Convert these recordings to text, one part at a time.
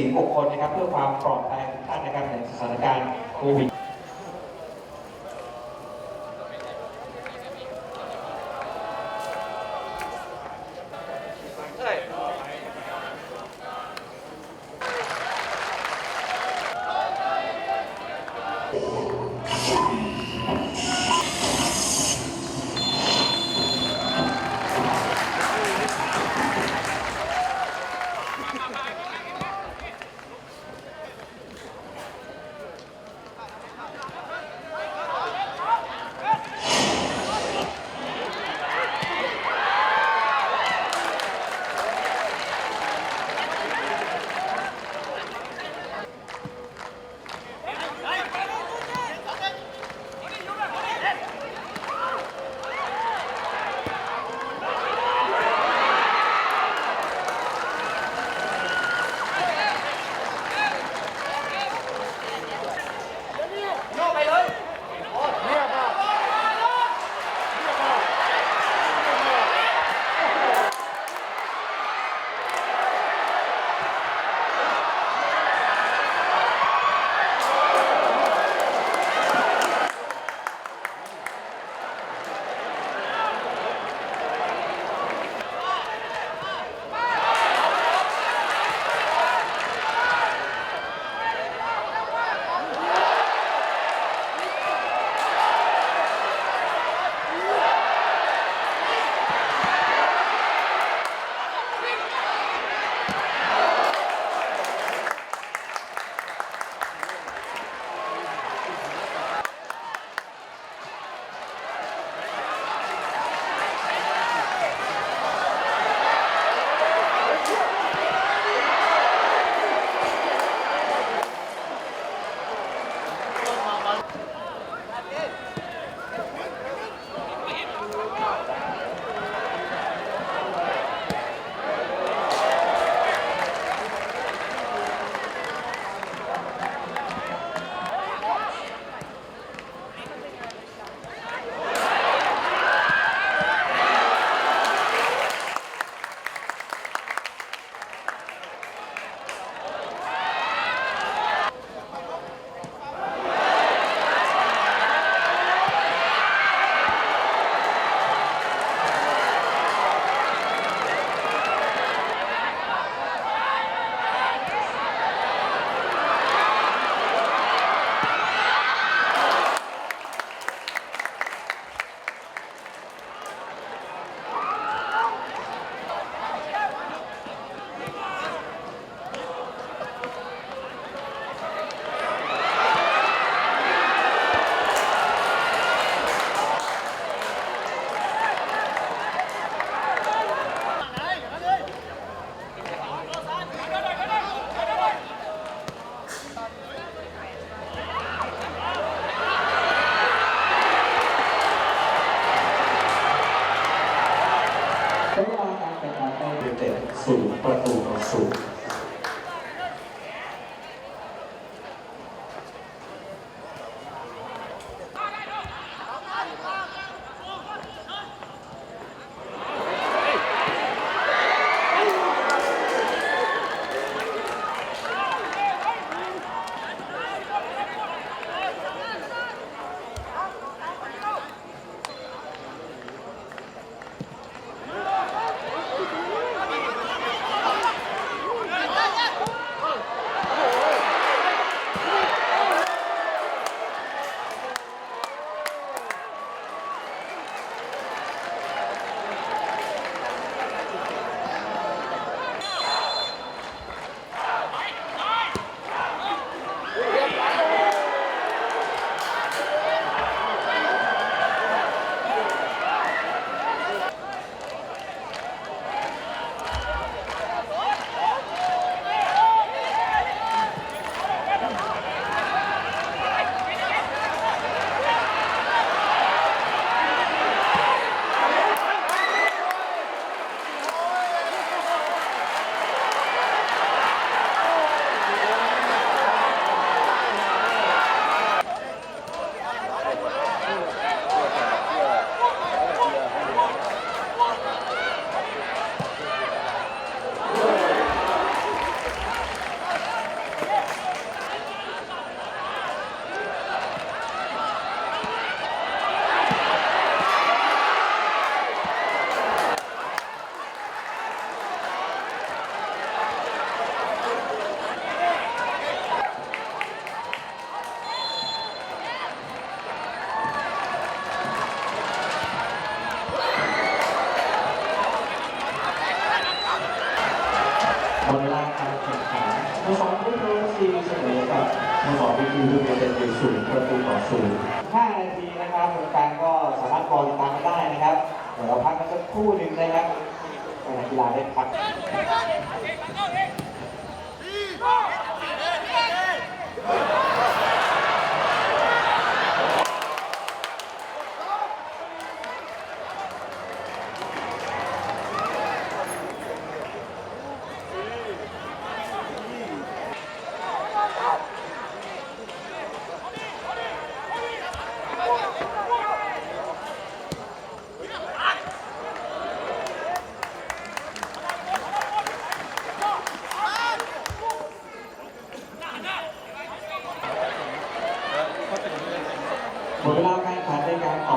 ศีลบุคคลนะครับ เพื่อความปลอดภัยของท่านนะครับในสถานการณ์โควิด สโมสรวิคิวดูเต็ดอยู่ศูนย์ประตูต่อศูนย์5นาทีนะครับแฟนก็สามารถรอติดตามได้นะครับ เดี๋ยวเราพักกันสักครู่หนึ่งนะครับในักกีฬาได้พักหมดเวลาการแข่งขันในการเป่า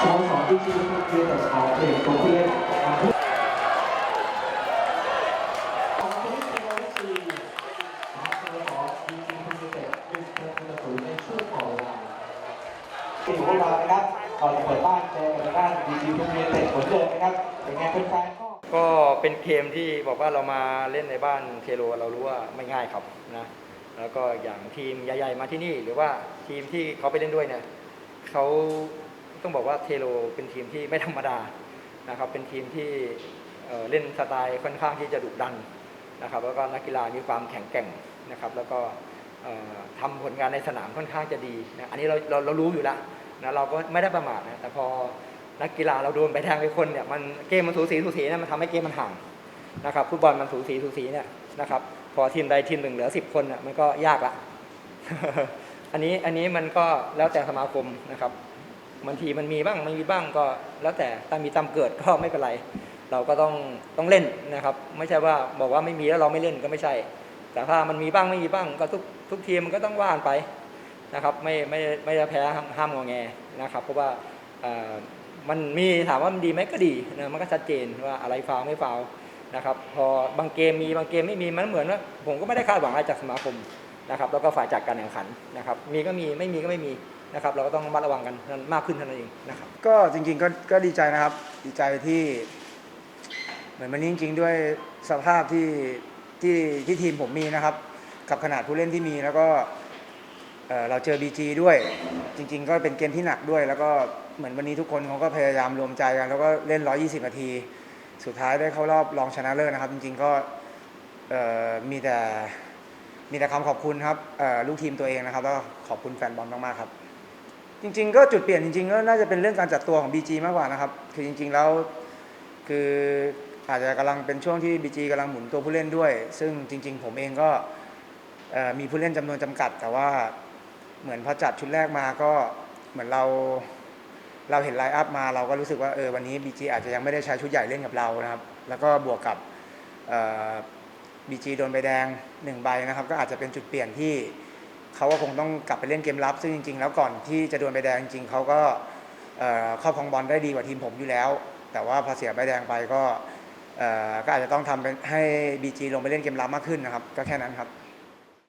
สโมสรที่ชื่อว่าเพื่อนแต่ชาวเอกตัวผู้เล่นมาทุกของคนที่เป็นโอเอซีนะครับสโมสรทีมคุณยูเต็ดหนึ่งประตูต่อศูนย์ในช่วงต่อเวลาที่อยู่พวกเรานะครับก่อนจะเปิดบ้านเจอกันในบ้านดีจีทุ่งเรียนเตะผลเดิมนะครับเป็นไงแฟนก็ก็เป็นเกมที่บอกว่าเรามาเล่นในบ้านเทโรเรารู้ว่าไม่ง่ายครับนะแล้วก็อย่างทีมใหญ่ๆมาที่นี่ หรือว่าทีมที่เขาไปเล่นด้วยเนี่ยเขา ต้องบอกว่าเทโรเป็นทีมที่ไม่ธรรมดานะครับเป็นทีมที่เเล่นสไตล์ค่อนข้างที่จะดุดันนะครับแล้วก็นักกีฬามีความแข็งแกร่งนะครับ แล้วก็เอ่อทำผลงานในสนามค่อนข้างจะดีนะอันนี้เราเราเรารู้อยู่แล้วนะเราก็ไม่ได้ประมาทนะแต่พอนักกีฬาเราโดนไปแทงไปคนเนี่ยมันเกมมันสูสีสูสีนี่ยมันทำให้เกมมันห่างนะครับฟุตบอลมันสูสีสูสีเนี่ยนะครับพอทีมใดทีมหนึ่งเหลือสิบคนเนี่ยมันก็ยากละอันนี้อันนี้มันก็แล้วแต่สมาคมนะครับ บางทีมันมีบ้างไม่มีบ้างก็แล้วแต่ตามมีตามเกิดก็ไม่เป็นไร เราก็ต้องต้องเล่นนะครับ ไม่ใช่ว่าบอกว่าไม่มีแล้วเราไม่เล่นก็ไม่ใช่ แต่ถ้ามันมีบ้างไม่มีบ้างก็ทุกทุกทีมมันก็ต้องว่านไปนะครับ ไม่ไม่ไม่ได้แพ้ห้ามงอแงนะครับ เพราะว่ามันมีถามว่ามันดีไหมก็ดีนะมันก็ชัดเจนว่าอะไรฟาวไม่ฟาวนะครับ พอบางเกมมีบางเกมไม่มีมันเหมือนว่าผมก็ไม่ได้คาดหวังอะไรจากสมาคมนะครับ แล้วก็ฝ่ายจัดการแข่งขันนะครับ มีก็มีไม่มีก็ไม่มี นะครับเราก็ต้องระมัดระวังกันมากขึ้นเท่านั้นเองนะครับก็จริงๆก็ก็ดีใจนะครับ ดีใจที่ เหมือนวันนี้จริงๆด้วยสภาพที่ที่ที่ทีมผมมีนะครับ กับขนาดผู้เล่นที่มีแล้วก็เอ่อเราเจอ BG ด้วย จริง ๆ ก็เป็นเกมที่หนักด้วย แล้วก็เหมือนวันนี้ทุกคนเขาก็พยายามรวมใจกัน แล้วก็เล่น 120 นาที สุดท้ายได้เข้ารอบรองชนะเลิศนะครับ จริงๆก็เอ่อมีแต่มีแต่คำขอบคุณครับเอ่อลูกทีมตัวเองนะครับแล้วก็ขอบคุณแฟนบอลมากๆครับ จริง ๆ ก็จุดเปลี่ยนจริงๆก็น่าจะเป็นเรื่องการจัดตัวของ BG มากกว่านะครับ คือจริง ๆ แล้วคืออาจจะกำลังเป็นช่วงที่ BG กำลังหมุนตัวผู้เล่นด้วย ซึ่งจริง ๆ ผมเองก็มีผู้เล่นจำนวนจำกัด แต่ว่าเหมือนพอจัดชุดแรกมาก็เหมือนเราเราเห็นไลน์อัพมาเราก็รู้สึกว่าเออวันนี้ BG อาจจะยังไม่ได้ใช้ชุดใหญ่เล่นกับเรานะครับ แล้วก็บวกกับเอ่อ BG โดนใบแดงหนึ่งใบนะครับ ก็อาจจะเป็นจุดเปลี่ยนที่ เขาก็คงต้องกลับไปเล่นเกมรับ ซึ่งจริง ๆ แล้วก่อนที่จะโดนใบแดงจริงๆเขาก็เอ่อครอบครองบอลได้ดีกว่าทีมผมอยู่แล้ว แต่ว่าพอเสียใบแดงไปก็เอ่อก็อาจจะต้องทำให้บีจีลงไปเล่นเกมรับมากขึ้นนะครับ ก็แค่นั้นครับ